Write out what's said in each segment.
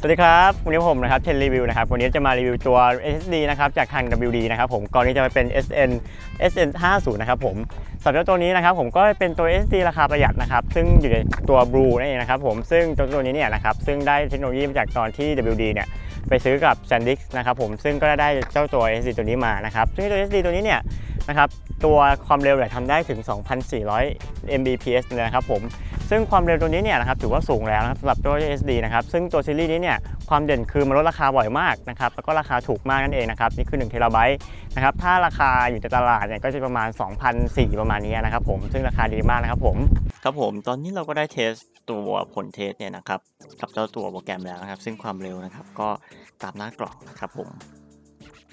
สวัสดีครับ วันนี้ผมนะครับเทนรีวิวนะครับ วันนี้จะมารีวิวตัว SSD นะครับจากทาง WD นะครับผมก่อนนี้จะเป็น SN SN 50นะครับผมสำหรับตัวนี้นะครับผมก็เป็นตัว SSD ราคาประหยัดนะครับ ซึ่งอยู่ในตัว Blue นั่นเองนะครับผมซึ่งตัวตัวนี้เนี่ยนะครับซึ่งได้เทคโนโลยีมาจากตอนที่ WD เนี่ยไปซื้อกับ SanDisk นะครับผมซึ่งก็ได้เจ้าตัว SSD ตัวนี้มานะครับซึ่งตัว SSD ตัวนี้เนี่ย นะครับตัวความเร็วเนี่ยทำได้ถึง 2,400 Mbps เลยนะครับผมซึ่งความเร็วตัวนี้เนี่ยนะครับถือว่าสูงแล้วนะครับสำหรับตัว SD นะครับซึ่งตัวซีรีส์นี้เนี่ยความเด่นคือมันลดราคาบ่อยมากนะครับแล้วก็ราคาถูกมากนั่นเองนะครับนี่คือ1เทราไบต์นะครับถ้าราคาอยู่ในตลาดเนี่ยก็จะประมาณ 2,400 ประมาณนี้นะครับผมซึ่งราคาดีมากนะครับผมครับผมตอนนี้เราก็ได้เทสตัวผลเทสเนี่ยนะครับกับเจ้าตัวโปรแกรมแล้วนะครับ ซึ่งความเร็วนะครับก็ตามหน้ากล่องนะครับผม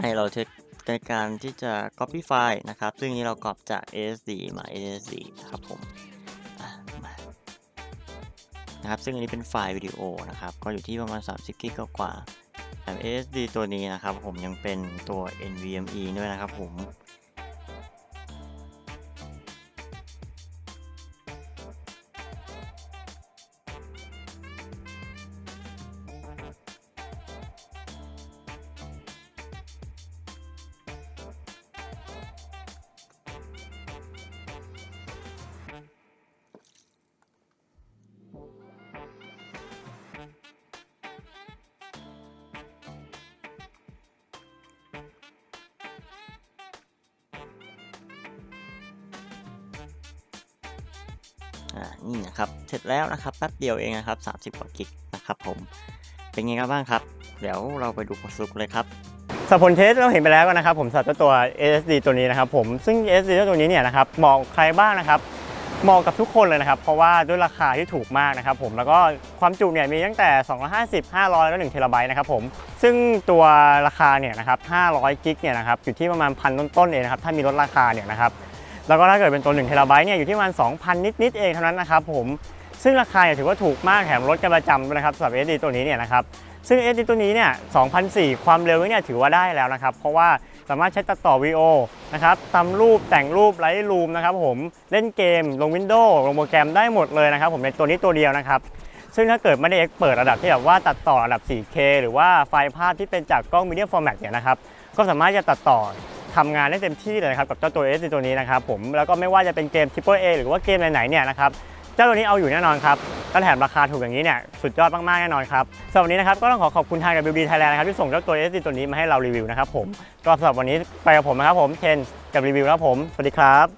ให้เราเทส ในการที่จะ copy ไฟล์นะครับ ซึ่งนี้เรากรอบจาก SSD มา SSD นะครับผมนะครับ ซึ่งอันนี้เป็นไฟล์วิดีโอนะครับ ก็อยู่ที่ประมาณ 30กิกกว่าแถม SSD ตัวนี้นะครับ ผมยังเป็นตัว NVMe ด้วยนะครับผม อ่านี่นะครับเสร็จแล้วนะครับแป๊บเดียวเองนะครับ 30กว่ากิกนะครับผมเป็นไงกันบ้างครับ เดี๋ยวเราไปดูผลสรุปเลยครับสับผลเทสเราเห็นไปแล้วนะครับผมสำหรับตัว SSD ตัวนี้นะครับผมซึ่ง SSD ตัวนี้เนี่ยนะครับเหมาะใครบ้างนะครับเหมาะกับทุกคนเลยนะครับ เพราะว่าด้วยราคาที่ถูกมากนะครับผมแล้วก็ความจุเนี่ยมีตั้งแต่ 250 500 แล้วก็1เทราไบต์นะครับผมซึ่งตัวราคาเนี่ยนะครับ500กิกเนี่ยนะครับอยู่ที่ประมาณพันต้นๆเองนะครับถ้ามีลดราคาเนี่ยนะครับ แล้วก็ถ้าเกิดเป็นตัว1เทราไบต์เนี่ยอยู่ที่ประมาณ2,000 นิดๆเองเท่านั้นนะครับผมซึ่งราคาเนี่ยถือว่าถูกมากแถมลดกันประจำด้วยนะครับสำหรับ SD ตัวนี้เนี่ยนะครับซึ่ง SD ตัวนี้เนี่ย2,004 ความเร็วเนี่ยถือว่าได้แล้วนะครับ เพราะว่าสามารถใช้ตัดต่อวีโอนะครับทำรูปแต่งรูปไลท์รูมนะครับผมเล่นเกม ลง Windows ลงโปรแกรมได้หมดเลยนะครับผมในตัวนี้ตัวเดียวนะครับ ซึ่งถ้าเกิดไม่ได้เอ็กเปิดระดับที่แบบว่าตัดต่อระดับ 4K หรือว่าไฟล์ภาพที่เป็นจากกล้อง Media Format เนี่ยนะครับก็สามารถจะตัดต่อ ทำงานได้เต็มที่เลยนะครับกับเจ้าตัว S ตัวนี้นะครับผมแล้วก็ไม่ว่าจะเป็นเกม Triple A หรือว่าเกมไหนๆเนี่ยนะครับเจ้าตัวนี้เอาอยู่แน่นอนครับก็แถมราคาถูกอย่างนี้เนี่ยสุดยอดมากๆแน่นอนครับสำหรับวันนี้นะครับก็ต้องขอขอบคุณทาง WD Thailand นะครับที่ส่งเจ้าตัว S ตัวนี้มาให้เรารีวิวนะครับผมก็สำหรับวันนี้ไปกับผมนะครับผมเชนกับรีวิวนะครับผมสวัสดีครับ